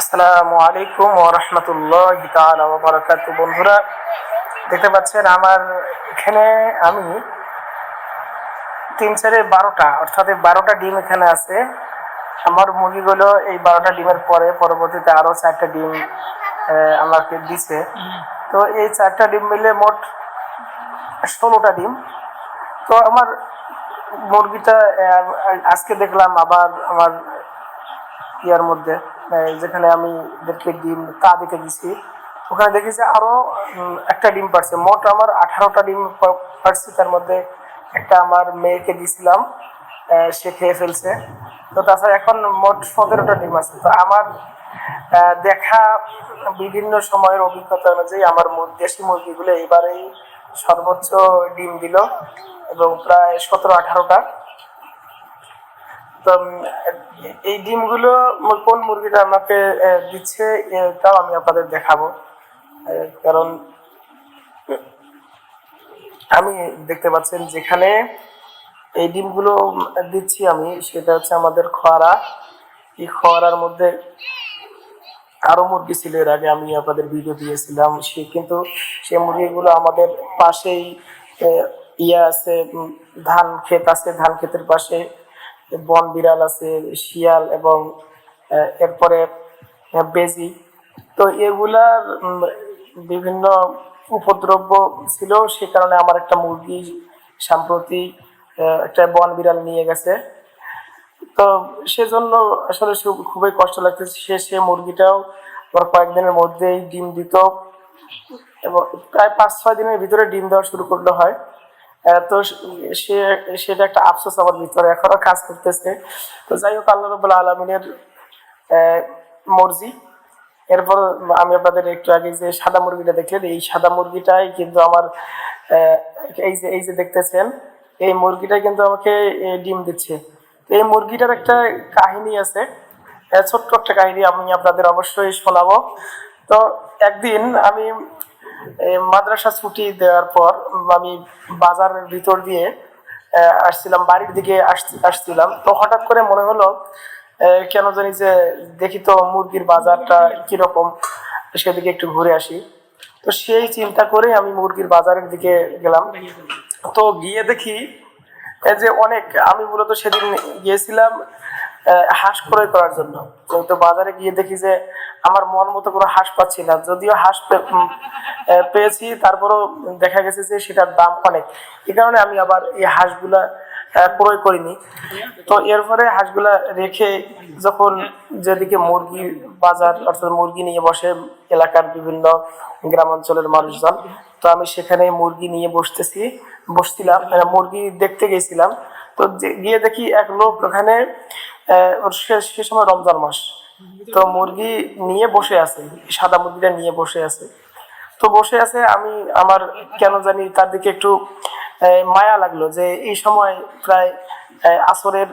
আসসালামু আলাইকুম ও রহমতুল্লাহ বারাকাত বন্ধুরা, দেখতে পাচ্ছেন আমার এখানে আমি তিন চারে বারোটা, অর্থাৎ বারোটা ডিম এখানে আছে। আমার মুরগিগুলো এই বারোটা ডিমের পরে পরবর্তীতে আরও চারটা ডিম আমাকে দিছে। তো এই চারটা ডিম মিলে মোট ষোলোটা ডিম। তো আমার মুরগিটা আজকে দেখলাম আবার আমার ইয়ার মধ্যে। যেখানে আমি দেখতে ডিম তা দিতে গেছি ওখানে দেখি যে আরও একটা ডিম পারছে মোট আমার আঠারোটা ডিম পারছে তার মধ্যে একটা আমার মেয়েকে দিছিলাম সে খেয়ে ফেলছে। তো তাছাড়া এখন মোট সতেরোটা ডিম আছে। তো আমার দেখা বিভিন্ন সময়ের অভিজ্ঞতা অনুযায়ী আমার দেশি মুরগিগুলো এবারেই সর্বোচ্চ ডিম দিল এবং প্রায় সতেরো আঠারোটা। তো এই ডিমগুলো কোন মুরগিটা আমাকে দিচ্ছে তাও আমি আপনাদের দেখাবো। কারণ আমি দেখতে পাচ্ছেন যেখানে এই ডিমগুলো দিচ্ছি আমি, সেটা হচ্ছে আমাদের খোয়ারা। এই খোয়ারার মধ্যে আরও মুরগি ছিল, এর আগে আমি আপনাদের ভিডিও দিয়েছিলাম। সে কিন্তু, সে মুরগিগুলো আমাদের পাশেই ইয়ে আছে ধান ক্ষেত আছে, ধান ক্ষেতের পাশে বন বিড়াল আছে, শিয়াল এবং এরপরে বেজি। তো এগুলার বিভিন্ন উপদ্রব্য ছিল, সে কারণে আমার একটা মুরগি সাম্প্রতি একটা বন বিড়াল নিয়ে গেছে। তো সেজন্য আসলে খুবই কষ্ট লাগতেছে। সে সে মুরগিটাও আবার কয়েকদিনের মধ্যেই ডিম দিত এবং প্রায় পাঁচ ছয় দিনের ভিতরে ডিম দেওয়া শুরু করলে হয়। তো সে সেটা একটা আফসোস আমার ভিতরে এখনও কাজ করতেছে। তো যাই হোক, আল্লাহ রবুল্লা আলমিনের মর্জি। এরপর আমি আপনাদের একটু আগে যে সাদা মুরগিটা দেখলেন, এই সাদা মুরগিটাই কিন্তু আমার এই যে এই যে দেখতেছেন, এই মুরগিটা কিন্তু আমাকে ডিম দিচ্ছে। তো এই মুরগিটার একটা কাহিনী আছে ছোট্ট একটা কাহিনী আমি আপনাদের অবশ্যই শোনাবো। তো একদিন আমি মাদ্রাসা ছুটি দেওয়ার পর আমি বাজারের ভিতর দিয়ে আসছিলাম, বাড়ির দিকে আসছিলাম। তো হঠাৎ করে মনে হলো কেন জানি যে দেখি তো মুরগির বাজারটা কীরকম। সেদিকে একটু ঘুরে আসি। তো সেই চিন্তা করে আমি মুরগির বাজারের দিকে গেলাম। তো গিয়ে দেখি যে অনেক, আমি মূলত সেদিন গিয়েছিলাম হাঁস ক্রয় করার জন্য। তো বাজারে গিয়ে দেখি যে আমার মন মতো কোনো হাঁস পাচ্ছি না, যদিও হাঁস পেয়েছি, তারপরও দেখা গেছে যে সেটার দাম অনেক। এই কারণে আমি আবার এই হাঁসগুলা ক্রয় করিনি। তো এরপরে হাঁসগুলা রেখে যখন যেদিকে মুরগি বাজার অর্থাৎ মুরগি নিয়ে বসে এলাকার বিভিন্ন গ্রাম অঞ্চলের মানুষজন, তো আমি সেখানে মুরগি নিয়ে বসতেছি, বসছিলাম মুরগি দেখতে গেছিলাম। তো গিয়ে দেখি এক লোক ওখানে সে- সময় রমজান মাস। তো মুরগি নিয়ে বসে আছে, সাদা মুরগিটা নিয়ে বসে আছে। তো বসে আছে, আমি আমার কেন জানি তার দিকে একটু মায়া লাগল যে এই সময় প্রায় আসরের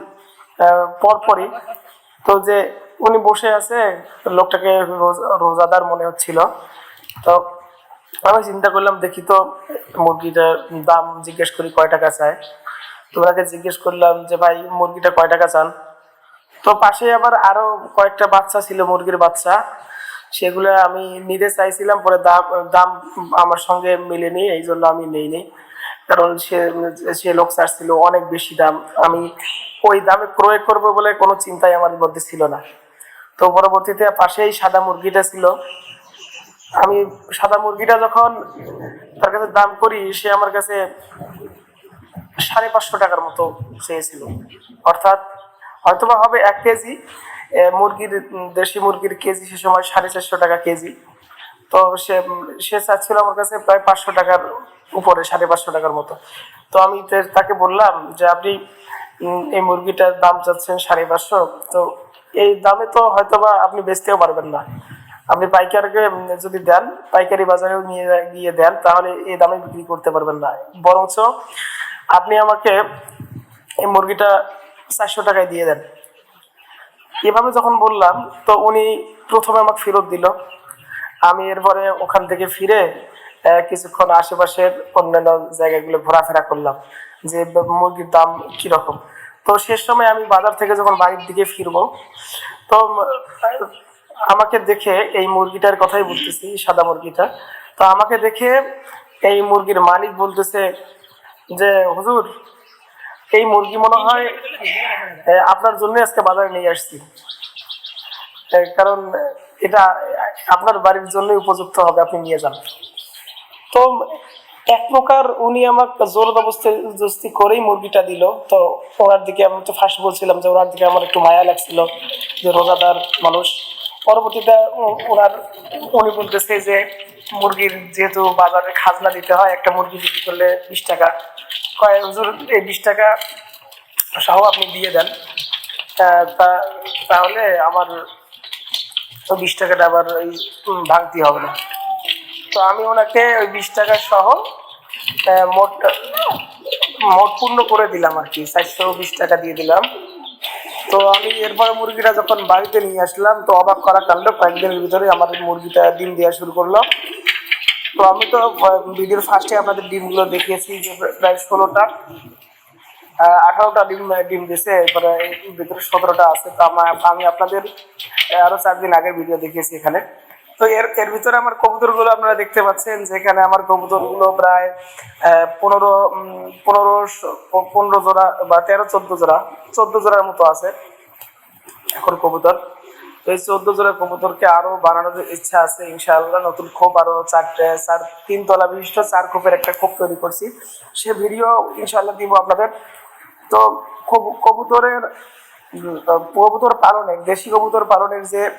পরপরই তো যে উনি বসে আছে, লোকটাকে রোজ- রোজাদার মনে হচ্ছিল। তো আমি চিন্তা করলাম, দেখি তো মুরগিটার দাম জিজ্ঞেস করি কয় টাকা চায়। তো ওনাকে জিজ্ঞেস করলাম যে, ভাই, মুরগিটা কয় টাকা চান? তো পাশে আবার আরও কয়েকটা বাচ্চা ছিল, মুরগির বাচ্চা। সেগুলো আমি নিতে চাইছিলাম, পরে দাম দাম আমার সঙ্গে মিলেনি, এই জন্য আমি নেইনি। কারণ সে সে লোক চাচ্ছিল অনেক বেশি দাম। আমি ওই দামে ক্রয় করব বলে কোনো চিন্তাই আমার মধ্যে ছিল না। তো পরবর্তীতে পাশেই সাদা মুরগিটা ছিল। আমি সাদা মুরগিটা যখন তার কাছে দাম করি, সে আমার কাছে সাড়ে পাঁচশো টাকার মতো চেয়েছিল। অর্থাৎ হয়তোবা হবে এক কেজি। মুরগির দেশি মুরগির কেজি সে সময় সাড়ে চারশো টাকা কেজি। তো সে সে চাচ্ছিল আমার কাছে প্রায় পাঁচশো টাকার উপরে, সাড়ে পাঁচশো টাকার মতো। তো আমি তাকে বললাম যে, আপনি এই মুরগিটার দাম চাচ্ছেন সাড়ে পাঁচশো। তো এই দামে তো হয়তোবা আপনি বেচতেও পারবেন না। আপনি পাইকারকে যদি দেন, পাইকারি বাজারেও নিয়ে গিয়ে দেন, তাহলে এই দামে বিক্রি করতে পারবেন না। বরঞ্চ আপনি আমাকে এই মুরগিটা চারশো টাকায় দিয়ে দেন। এভাবে যখন বললাম, তো উনি প্রথমে আমাকে ফেরত দিল। আমি এরপরে ওখান থেকে ফিরে কিছুক্ষণ আশেপাশের অন্যান্য জায়গাগুলো ঘোরাফেরা করলাম, যে মুরগির দাম কীরকম। তো শেষ সময় আমি বাজার থেকে যখন বাড়ির দিকে ফিরবো, তো আমাকে দেখে এই মুরগিটার কথাই বলতেছি, সাদা মুরগিটা। তো আমাকে দেখে এই মুরগির মালিক বলতেছে যে, হুজুর এই মুরগি মনে হয় আপনার জন্য আজকে বাজারে নিয়ে আসছি। কারণ এটা আপনার বাড়ির জন্যই উপযুক্ত হবে, আপনি নিয়ে যান। তো এক প্রকার উনি আমাকে জোর জবরদস্তি করেই মুরগিটা দিল। তো ওনার দিকে আমি তো ফার্স্ট বলছিলাম যে ওনার দিকে আমার একটু মায়া লাগছিল, যে রোজাদার মানুষ। পরবর্তীতে ওনার, উনি বলতেছে যে মুরগির যেহেতু বাজারে খাজনা দিতে হয়, একটা মুরগি বিক্রি করলে বিশ টাকা। কয় হুজুর এই বিশ টাকা সহ আপনি দিয়ে দেন। তাহলে আমার তো বিশ টাকাটা আবার ওই ভাঙতি হবে না। তো আমি ওনাকে ওই বিশ টাকা সহ মোট মোট পূর্ণ করে দিলাম আর কি, চারশো বিশ টাকা দিয়ে দিলাম। তো আমি এরপরে মুরগিটা যখন বাড়িতে নিয়ে আসলাম, তো অবাক করা কাণ্ড, কয়েকদিনের ভিতরে আমার মুরগিটা ডিম দেওয়া শুরু করল। তো আমি তো ভিডিওর ফার্স্টে আপনাদের ডিমগুলো দেখিয়েছি যে প্রায় ষোলোটা। আঠারোটা ডিম ডিম দিয়েছে এরপরে এর ভিতরে সতেরোটা আছে। তো আমার আমি আপনাদের আহ, আরও চার দিন আগের ভিডিও দেখিয়েছি এখানে। তো এর এর ভিতরে আমার কবুতরগুলো আপনারা দেখতে পাচ্ছেন যেখানে আমার কবুতরগুলো প্রায় পনেরো পনেরো পনেরো জোড়া বা তেরো চোদ্দ জোড়া চোদ্দ জোড়ার মতো আছে এখন কবুতর। তো এই চোদ্দ জোড়া কবুতরকে আরও বানানোর ইচ্ছা আছে, ইনশাআল্লাহ নতুন খোপ আরও চারটে চার তিন তলা বিশিষ্ট চার খোপের একটা খোপ তৈরি করছি। সে ভিডিও ইনশাআল্লাহ দিব আপনাদের। তো কবু- কবুতরের কবুতর পালনের, দেশি কবুতর পালনের যে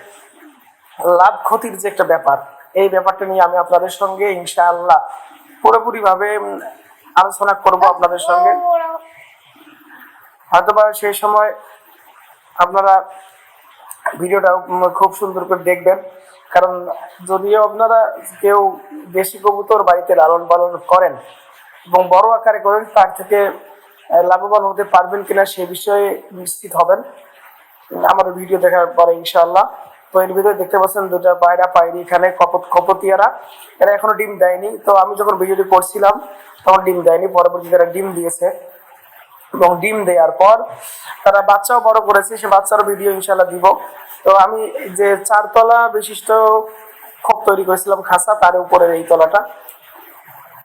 লাভ ক্ষতির যে একটা ব্যাপার, এই ব্যাপারটা নিয়ে আমি আপনাদের সঙ্গে ইনশাআল্লাহ পুরোপুরি ভাবে আলোচনা করব আপনাদের সঙ্গে। হয়তোবা সেই সময় আপনারা ভিডিওটা খুব সুন্দর করে দেখবেন। কারণ যদিও আপনারা কেউ দেশি কবুতর বাড়িতে লালন পালন করেন এবং বড় আকারে করেন, তার থেকে লাভবান হতে পারবেন কিনা সে বিষয়ে নিশ্চিত হবেন। আমার ভিডিও দেখার পরে ইনশাআল্লাহ। তো এর ভিতরে দেখতে পাচ্ছেন দুটা পায়রা পায়রি এখানে, কপত, কপতিয়ারা। এরা এখনও ডিম দেয়নি। তো আমি যখন ভিডিওটি করছিলাম, তখন ডিম দেয়নি। পরবর্তীতে এরা ডিম দিয়েছে। এবং ডিম দেওয়ার পর তারা বাচ্চাও বড় করেছে, সে বাচ্চারও ভিডিও ইনশাল্লাহ দিব। তো আমি যে চারতলা বিশিষ্ট খোপ তৈরি করেছিলাম খাসা, তার উপরের এই তলাটা।